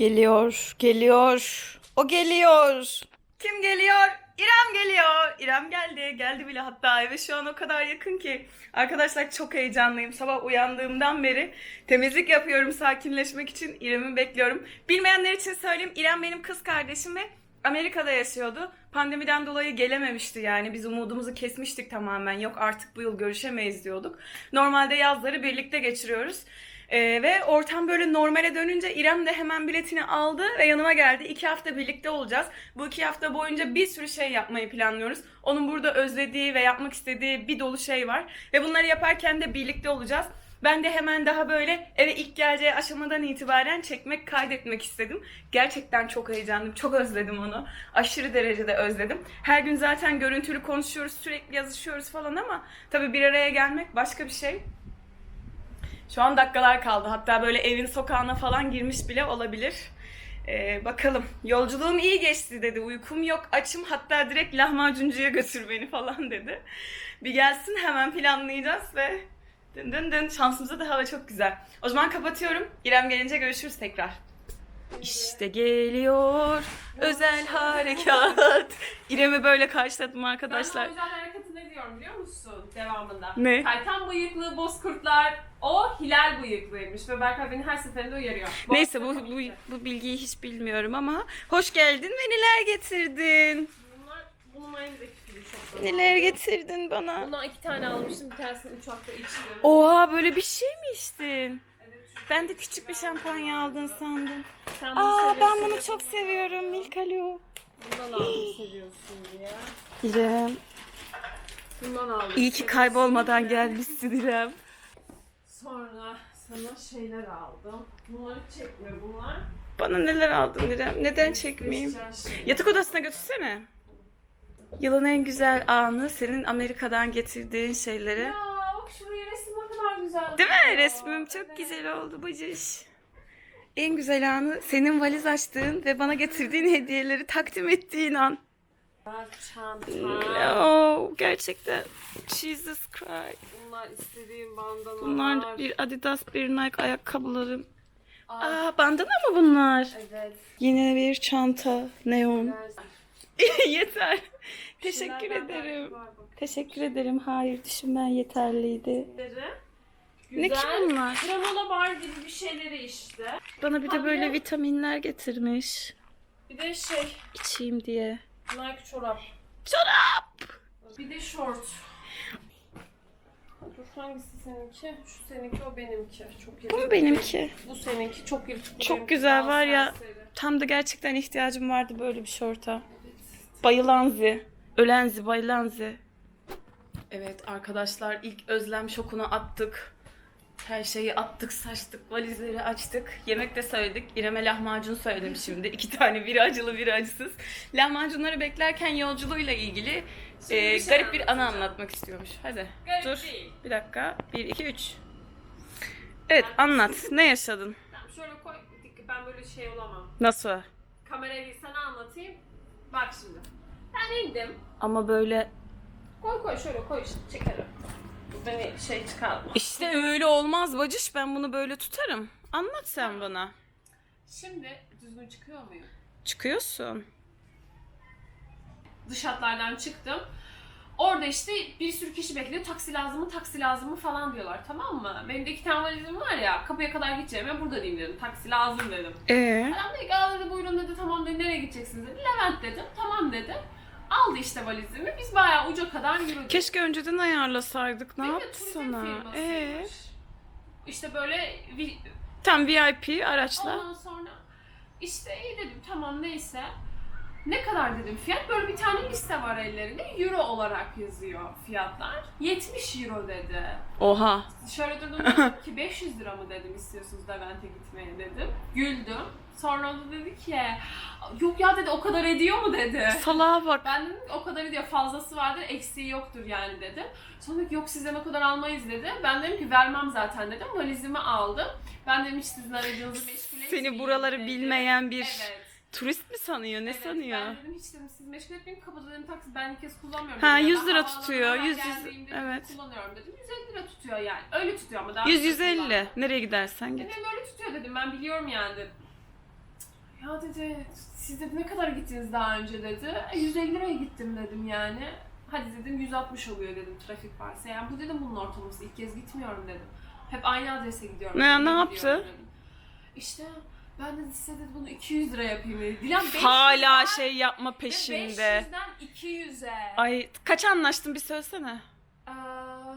Geliyor, geliyor. O geliyor. Kim geliyor? İrem geliyor. İrem geldi. Geldi bile hatta eve şu an o kadar yakın ki. Arkadaşlar çok heyecanlıyım. Sabah uyandığımdan beri temizlik yapıyorum sakinleşmek için. İrem'i bekliyorum. Bilmeyenler için söyleyeyim. İrem benim kız kardeşim ve Amerika'da yaşıyordu. Pandemiden dolayı gelememişti yani. Biz umudumuzu kesmiştik tamamen. Yok artık bu yıl görüşemeyiz diyorduk. Normalde yazları birlikte geçiriyoruz. Ee, ve ortam böyle normale dönünce İrem de hemen biletini aldı ve yanıma geldi. İki hafta birlikte olacağız. Bu iki hafta boyunca bir sürü şey yapmayı planlıyoruz. Onun burada özlediği ve yapmak istediği bir dolu şey var. Ve bunları yaparken de birlikte olacağız. Ben de hemen daha böyle eve ilk geleceği aşamadan itibaren çekmek, kaydetmek istedim. Gerçekten çok heyecanlıyım. Çok özledim onu. Aşırı derecede özledim. Her gün zaten görüntülü konuşuyoruz, sürekli yazışıyoruz falan ama tabii bir araya gelmek başka bir şey. Şu an dakikalar kaldı. Hatta böyle evin sokağına falan girmiş bile olabilir. Ee, bakalım. Yolculuğum iyi geçti dedi. Uykum yok, açım. Hatta direkt lahmacuncuya götür beni falan dedi. Bir gelsin hemen planlayacağız ve dın dın dın. Şansımıza da hava çok güzel. O zaman kapatıyorum. İrem gelince görüşürüz tekrar. İşte geliyor özel harekat. İrem'i böyle karşıladım arkadaşlar. Ben o özel harekatı ne diyorum biliyor musun devamında? Ne? Taytan bıyıklı bozkurtlar o hilal bıyıklıymış ve Berkay beni her seferinde uyarıyor. Neyse bu, aslında bu, komikti. bu bilgiyi hiç bilmiyorum ama hoş geldin ve neler getirdin? Bunlar, fili çok Neler getirdin bana? Bundan iki tane almıştım bir tanesini uçakta içtim. Oha böyle bir şey mi içtin? Ben de küçük bir şampanya aldın sandım. Sen bunu Aa ben seviyorsun bunu çok seviyorum Milk Alo. Bundan aldım seviyorsun diye. İrem. Bundan aldım. İyi ki kaybolmadan gelmişsin İrem. Sonra sana şeyler aldım. Bunları çekme bunlar. Bana neler aldın İrem? Neden çekmeyeyim? Şimdi. Yatak odasına götürsene. Yılın en güzel anı senin Amerika'dan getirdiğin şeyleri. Ya bak şuraya resim ne kadar güzel. Değil mi? Resmim çok Evet. güzel oldu bacış. En güzel anı senin valiz açtığın ve bana getirdiğin hediyeleri takdim ettiğin an. Çanta. Oh, gerçekten. Jesus Christ. Bunlar istediğim bandanalar. Bunlar bir Adidas, bir Nike ayakkabılarım. Aa, Aa, bandana mı bunlar? evet. Yine bir çanta, neon. Yeter. Teşekkür ederim. bak. Teşekkür ederim. Hayır, düşünmen yeterliydi. Ne ki bunlar? Granola bar gibi bir şeyleri işte. Bana bir de böyle vitaminler getirmiş. Bir de şey İçeyim diye. Nike çorap. Çorap! Bir de short. Dur hangisi seninki? Şu seninki o benimki. Çok Bu yırtık. mu benimki? Bu seninki çok yırtık. bu Çok benimki güzel daha var ya. serseri. Tam da gerçekten ihtiyacım vardı böyle bir şorta. Bayılanzi. Ölenzi, bayılanzi. Evet arkadaşlar ilk özlem şokunu attık. Her şeyi attık, saçtık, valizleri açtık. Yemek de söyledik. İrem'e lahmacun söyledim şimdi. İki tane, biri acılı, biri acısız. Lahmacunları beklerken yolculuğuyla ilgili e, bir şey garip bir anı anlatmak istiyormuş. Hadi Garip dur. değil. Bir dakika. Bir, iki, üç. Evet anlat. Ne yaşadın? Tamam, şöyle koy. Ben böyle şey olamam. Nasıl? Kamerayı sana anlatayım. Bak şimdi. Ben indim. Ama böyle Koy koy şöyle koy çekerim. Beni şey çıkarma. İşte öyle olmaz bacış. Ben bunu böyle tutarım. Anlat sen bana. Şimdi düzgün çıkıyor muyum? Çıkıyorsun. Dış hatlardan çıktım. Orada işte bir sürü kişi bekliyor. Taksi lazım mı, taksi lazım mı falan diyorlar. Tamam mı? Benim de iki tane valizim var ya. Kapıya kadar gideceğim. Ben burada diyeyim dedim. Taksi lazım dedim. Ee? Adam dedi ki "Aa," dedi buyurun dedi. Tamam dedi. Nereye gideceksiniz dedi. Levent dedim. Tamam dedi. Aldı işte valizimi. Biz bayağı uca kadar yürüdük. Keşke önceden ayarlasaydık. Ne Değil mi? yaptı Turizm sana? firmasıymış. Ee? İşte böyle vi- Tam VIP araçla. Ondan sonra işte iyi dedim tamam neyse. Ne kadar dedim fiyat? Böyle bir tane liste var ellerinde. Euro olarak yazıyor fiyatlar. 70 euro dedi. Oha. Şöyle durdum dedim ki 500 lira mı dedim istiyorsunuz Levent'e gitmeye dedim. Güldüm. Sonra o da dedi ki yok ya dedi o kadar ediyor mu dedi. Salağa bak. Ben dedim ki o kadar ediyor fazlası vardır eksiği yoktur yani dedim. Sonra dedi ki yok sizden o kadar almayız dedi. Ben dedim ki vermem zaten dedim. Valizimi aldım. Ben dedim hiç sizin aracınızı meşgul etmeyeyim Seni buraları dedi. bilmeyen bir Evet. turist mi sanıyor? Ne evet. sanıyor? Ben dedim hiç dedim siz meşgul etmeyin kapıda dedim taksi ben ilk kez kullanmıyorum. Ha, dedim. 100 Ben lira havaalanına tutuyor, her 100 100 geldiğimde evet. kullanıyorum dedim. 150 lira tutuyor yani. Öyle tutuyor ama daha 100 fazla 150. kullanmıyorum. Nereye gidersen git. Dedim öyle tutuyor dedim ben biliyorum yani dedim. Ya dedi siz dedi ne kadar gittiniz daha önce dedi. "E, 150 liraya gittim dedim yani. Hadi dedim 160 oluyor dedim trafik varsa. Yani bu dedim bunun ortalaması ilk kez gitmiyorum dedim. Hep aynı adrese gidiyorum. Ne- ne yaptı? dedim. İşte ben dedi size dedi bunu 200 lira yapayım dedi. Dilan 500'den Hala şey yapma peşinde. 500'den 200'e. Ay kaç anlaştın bir söylesene. Aa,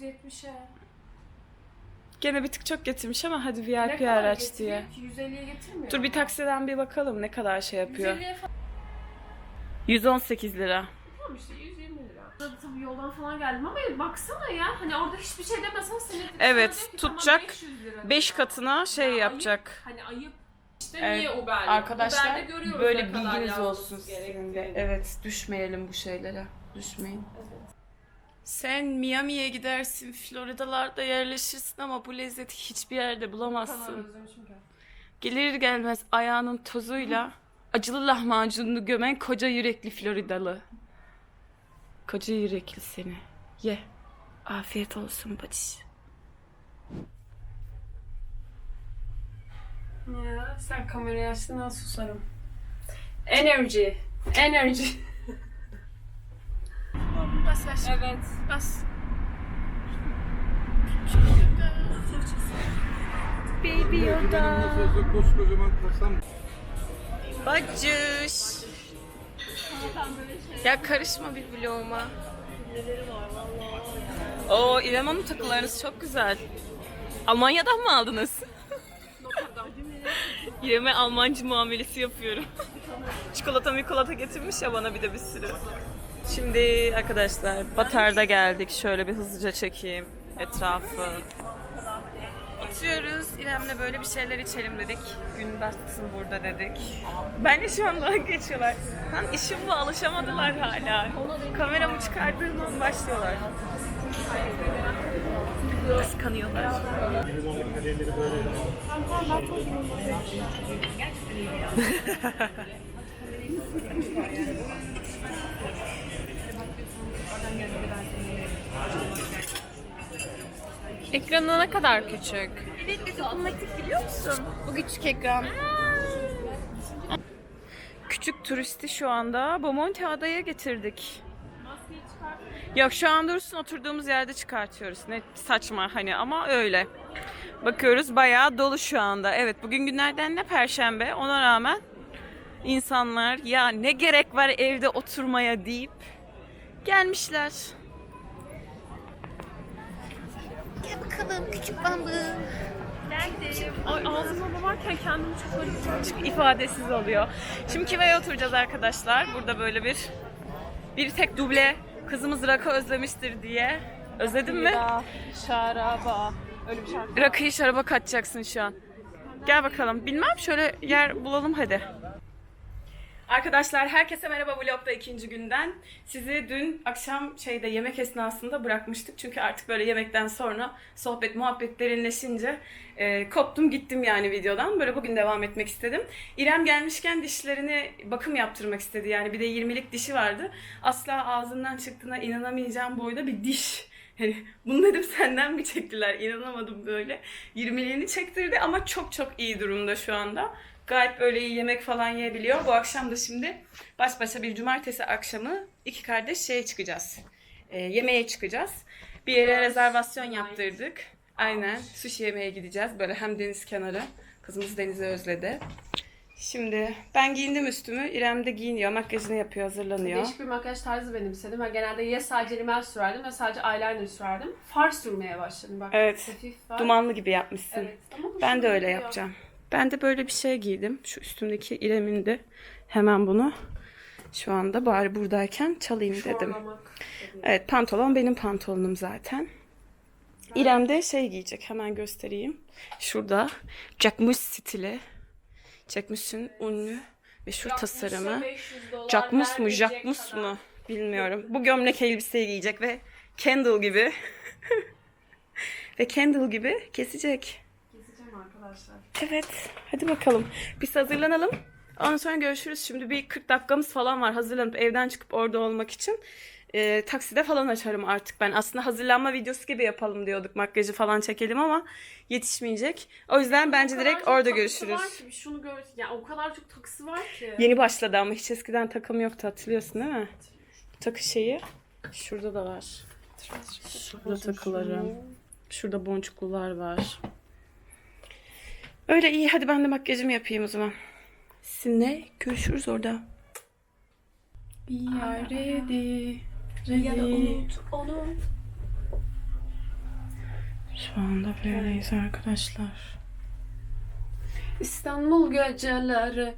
170'e. Gene bir tık çok getirmiş ama hadi Ne VIP kadar araç getiriyor diye. ki? 150'ye getirmiyor. Dur bir taksiden bir bakalım ne kadar şey yapıyor. 150'ye falan 118 lira. Tamam işte 120 lira. Tabii, yoldan falan geldim ama baksana ya hani orada hiçbir şey demesen seni Evet, ki, tutacak, tamam, 500 lira 5 diyor. katına şey Ya, yapacak. Ayıp, hani ayıp. İşte Evet, niye Uber yok? Arkadaşlar Uber'de böyle ne bilginiz olsun sizin de. Evet düşmeyelim bu şeylere. Düşmeyin. Evet. Sen Miami'ye gidersin, Florida'larda yerleşirsin ama bu lezzeti hiçbir yerde bulamazsın. Gelir gelmez ayağının tozuyla acılı lahmacununu gömen koca yürekli Floridalı. Koca yürekli seni. Ye. Afiyet olsun bacış. Ya sen kamerayı açtığından susarım. Enerji. Enerji. Aşkım. Evet. Bas. Baby Yoda. Koskocaman kasam Bacış. Ya karışma bir vloguma. Oo İrem Hanım takılarınız çok güzel. Almanya'dan mı aldınız? İrem'e Almancı muamelesi yapıyorum. çikolata mikolata getirmiş ya bana bir de bir sürü. Şimdi arkadaşlar Batar'da geldik. Şöyle bir hızlıca çekeyim etrafı. Oturuyoruz. İrem'le böyle bir şeyler içelim dedik. Gün batsın burada dedik. Ben de şu an daha geçiyorlar. Lan işim bu alışamadılar hala. Kameramı çıkardığım an başlıyorlar. Kıskanıyorlar. Ekranı ne kadar küçük? Evet dokunmatik biliyor musun? Bu küçük ekran. Küçük turisti şu anda Bomonti adaya getirdik. Yok şu an dursun oturduğumuz yerde çıkartıyoruz. Ne saçma hani ama öyle. Bakıyoruz bayağı dolu şu anda. Evet bugün günlerden ne perşembe ona rağmen insanlar ya ne gerek var evde oturmaya deyip gelmişler. Gel bakalım küçük bambı. Ay ağzıma varken kendimi çok Çok ifadesiz oluyor. Şimdi Kiva'ya oturacağız arkadaşlar. Burada böyle bir bir tek duble kızımız Rakı özlemiştir diye. Özledin mi? Şaraba. Öyle bir şarkı. Rakıyı şaraba katacaksın şu an. Gel bakalım. Bilmem şöyle yer bulalım hadi. Arkadaşlar herkese merhaba vlogda ikinci günden. Sizi dün akşam şeyde yemek esnasında bırakmıştık. Çünkü artık böyle yemekten sonra sohbet muhabbet derinleşince e, koptum gittim yani videodan. Böyle bugün devam etmek istedim. İrem gelmişken dişlerini bakım yaptırmak istedi. Yani bir de 20'lik dişi vardı. Asla ağzından çıktığına inanamayacağım boyda bir diş. Hani bunu dedim senden mi çektiler? İnanamadım böyle. 20'liğini çektirdi ama çok çok iyi durumda şu anda. Gayet böyle iyi yemek falan yiyebiliyor. Bu akşam da şimdi baş başa bir cumartesi akşamı iki kardeş şeye çıkacağız. Ee, yemeğe çıkacağız. Bir yere rezervasyon yaptırdık. Aynen. Sushi yemeye gideceğiz. Böyle hem deniz kenarı. Kızımız denizi özledi. Şimdi ben giyindim üstümü. İrem de giyiniyor. Makyajını yapıyor, hazırlanıyor. Değişik bir makyaj tarzı benimsedim. Ben genelde ya sadece rimel sürerdim ya sadece eyeliner sürerdim. Far sürmeye başladım bak. Evet. Hafif far. Dumanlı gibi yapmışsın. Evet. Ama Ben de öyle gidiyor. yapacağım. Ben de böyle bir şey giydim. Şu üstümdeki İrem'in de hemen bunu şu anda bari buradayken çalayım dedim. Evet pantolon benim pantolonum zaten. İrem de şey giyecek hemen göstereyim. Şurada Jacquemus stili. Jacquemus'un ünlü meşhur tasarımı. 500 dolar Jacquemus mu Jacquemus kadar. mu bilmiyorum. Bu gömlek elbiseyi giyecek ve Kendall gibi ve Kendall gibi kesecek. Arkadaşlar. Evet. Hadi bakalım. Biz hazırlanalım. Ondan sonra görüşürüz. Şimdi bir 40 dakikamız falan var hazırlanıp evden çıkıp orada olmak için. e, takside falan açarım artık ben. Aslında hazırlanma videosu gibi yapalım diyorduk. Makyajı falan çekelim ama yetişmeyecek. O yüzden bence kadar direkt çok orada takısı görüşürüz. Var ki, şunu gör. Ya o kadar çok takısı var ki. Yeni başladı ama hiç eskiden takım yoktu hatırlıyorsun değil mi? Takı şeyi. Şurada da var. Şurada takıları. Şurada boncuklular var. Öyle iyi hadi ben de makyajımı yapayım o zaman. Sizinle görüşürüz orada. We are ready. ready. onu. Şu anda böyleyiz arkadaşlar. İstanbul geceleri.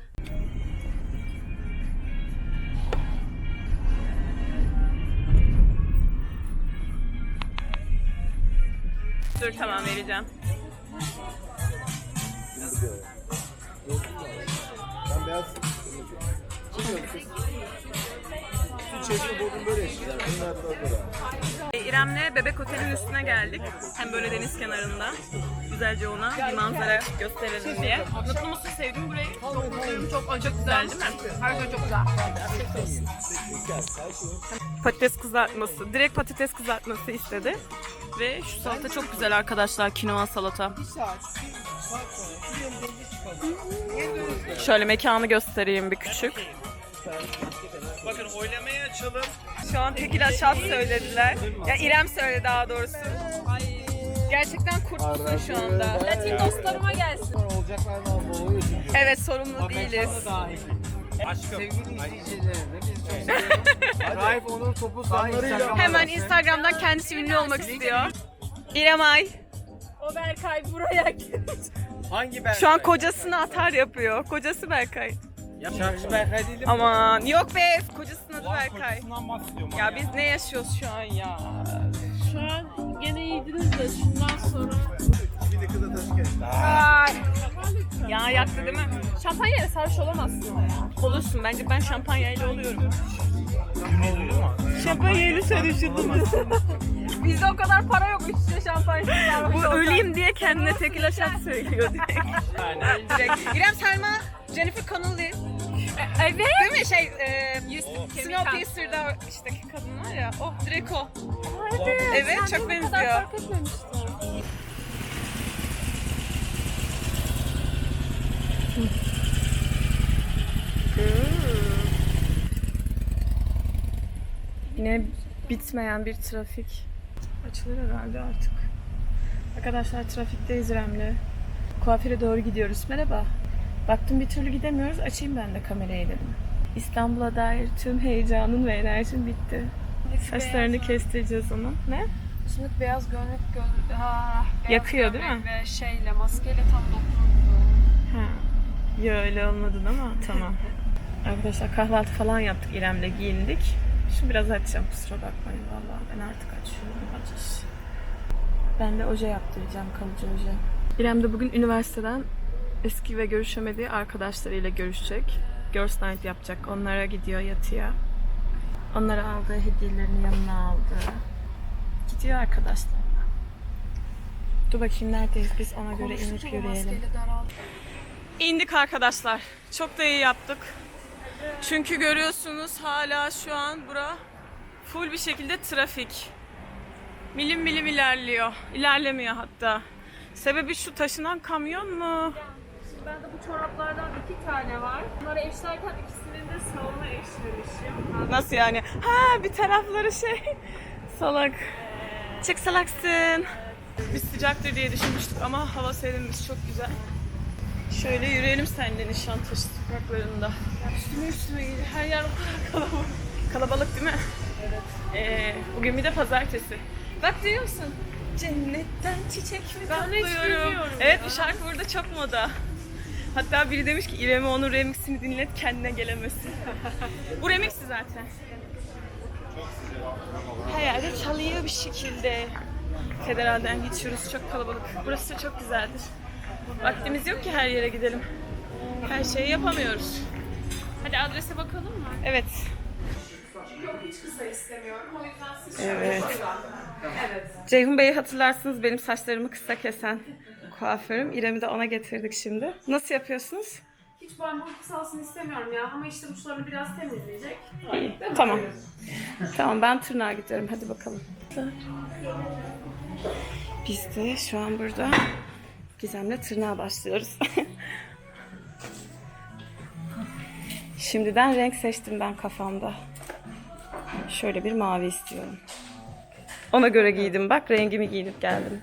Dur tamam vereceğim. Beyaz Çeşme bodrum böyle eşitler. Bunlar da böyle. E, İrem'le Bebek Otel'in üstüne geldik. Hem böyle deniz kenarında. Güzelce ona bir manzara gösterelim diye. Mutlu musun? Sevdin mi burayı? Çok mutluyum. Çok, çok güzel değil mi? Her şey çok güzel. Patates kızartması. Direkt patates kızartması istedi. Ve şu salata çok güzel arkadaşlar. Kinoa salata. Şöyle mekanı göstereyim bir küçük. Bakın oylamayı açalım. Şu an tekila şat söylediler. Ya İrem söyledi daha doğrusu. Gerçekten kurtulsun şu anda. Latin dostlarıma gelsin. Olacaklardan. Evet sorumlu değiliz. Aşkım. Sevgili izleyicilerine biz. Raif Onur topu sanlarıyla. Hemen Instagram'dan kendisi ünlü olmak istiyor. İrem Ay. O Berkay buraya gel. Hangi Berkay? Şu an kocasını atar yapıyor. Kocası Berkay. Ya şarkıcı Berkay değilim. Aman yok be kocasının adı Berkay. Kocasından bahsediyorum. Ya biz ne yaşıyoruz şu an ya? Şu an gene iyiydiniz de şundan sonra. Bir de kıza taşı geldi. Ya yaktı değil mi? Şampanyayla sarhoş olamazsın ama ya. Olursun bence ben şampanyayla oluyorum. Şampanyayla sarışıldım. Bizde o kadar para yok üç şişe şampanya Bu öleyim diye kendine tekila şat söylüyor direkt. direkt. İrem Selma, Jennifer Connelly. Evet. Değil mi? Şey, e, Snowpiercer'da işte kadın var ya. Oh, direkt o. Evet, Evet, çok benziyor. kadar fark etmemiştim. Yine bitmeyen bir trafik. Açılır herhalde artık. Arkadaşlar trafikteyiz İrem'le. Kuaföre doğru gidiyoruz. Merhaba. Baktım bir türlü gidemiyoruz. Açayım ben de kamerayı dedim. İstanbul'a dair tüm heyecanın ve enerjin bitti. Saçlarını kestireceğiz onu. Ne? Şimdi beyaz gömlek gö- ha, beyaz Yakıyor değil mi? Ve şeyle maskeyle tam dokundu. Ha. Ya öyle olmadın ama tamam. Arkadaşlar kahvaltı falan yaptık İrem'le giyindik. Şimdi biraz açacağım kusura bakmayın vallahi ben artık açıyorum açış. Ben de oje yaptıracağım kalıcı oje. İrem de bugün üniversiteden eski ve görüşemediği arkadaşlarıyla görüşecek. Girls Night yapacak. Onlara gidiyor yatıya. Onlara aldığı hediyelerini yanına aldı. Gidiyor arkadaşlar. Dur bakayım neredeyiz biz ona göre inip yürüyelim. İndik arkadaşlar. Çok da iyi yaptık. Çünkü görüyorsunuz hala şu an bura full bir şekilde trafik. Milim milim ilerliyor. İlerlemiyor hatta. Sebebi şu taşınan kamyon mu? Bende bu çoraplardan iki tane var. Bunları eşlerken ikisinin de sağına eşlemişim. Nasıl yani? Ha bir tarafları şey. Salak. Çık salaksın. Biz sıcaktır diye düşünmüştük ama hava serinmiş çok güzel. Şöyle yürüyelim seninle Nişantaşı sokaklarında. Üstüme üstüme. Her yer o kadar kalabalık. Kalabalık değil mi? Evet. Ee, bugün bir de pazartesi. Bak duyuyor musun? Cennetten çiçek mi Ben bilmiyorum Evet bu şarkı burada çok moda. Hatta biri demiş ki İrem'e onun remixini dinlet kendine gelemesin. bu remixti zaten. Her yerde çalıyor bir şekilde. Federalden geçiyoruz çok kalabalık. Burası da çok güzeldir. Vaktimiz yok ki her yere gidelim. Her şeyi yapamıyoruz. Hadi adrese bakalım mı? Evet. Yok hiç kısa istemiyorum. O yüzden siz Evet. Evet. Ceyhun Bey'i hatırlarsınız benim saçlarımı kısa kesen kuaförüm. İrem'i de ona getirdik şimdi. Nasıl yapıyorsunuz? Hiç boyama kısalsın istemiyorum ya ama işte uçlarını biraz temizleyecek. İyi. Değil mi? Tamam. Tamam ben tırnağa gidiyorum. Hadi bakalım. Biz de şu an burada Gizem'le tırnağa başlıyoruz. Şimdiden renk seçtim ben kafamda. Şöyle bir mavi istiyorum. Ona göre giydim bak rengimi giyinip geldim.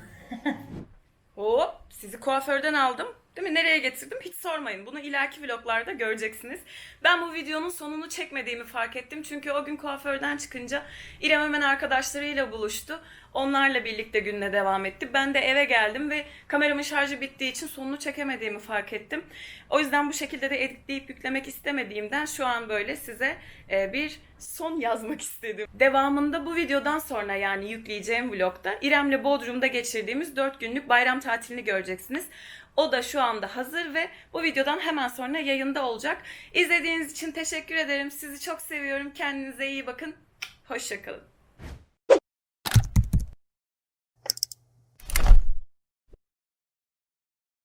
Hop sizi kuaförden aldım. Değil mi? Nereye getirdim? Hiç sormayın. Bunu ileriki vloglarda göreceksiniz. Ben bu videonun sonunu çekmediğimi fark ettim. Çünkü o gün kuaförden çıkınca İrem hemen arkadaşlarıyla buluştu. Onlarla birlikte gününe devam etti. Ben de eve geldim ve kameramın şarjı bittiği için sonunu çekemediğimi fark ettim. O yüzden bu şekilde de editleyip yüklemek istemediğimden şu an böyle size e, bir son yazmak istedim. Devamında bu videodan sonra yani yükleyeceğim vlogda İrem'le Bodrum'da geçirdiğimiz 4 günlük bayram tatilini göreceksiniz. O da şu anda hazır ve bu videodan hemen sonra yayında olacak. İzlediğiniz için teşekkür ederim. Sizi çok seviyorum. Kendinize iyi bakın. Hoşçakalın.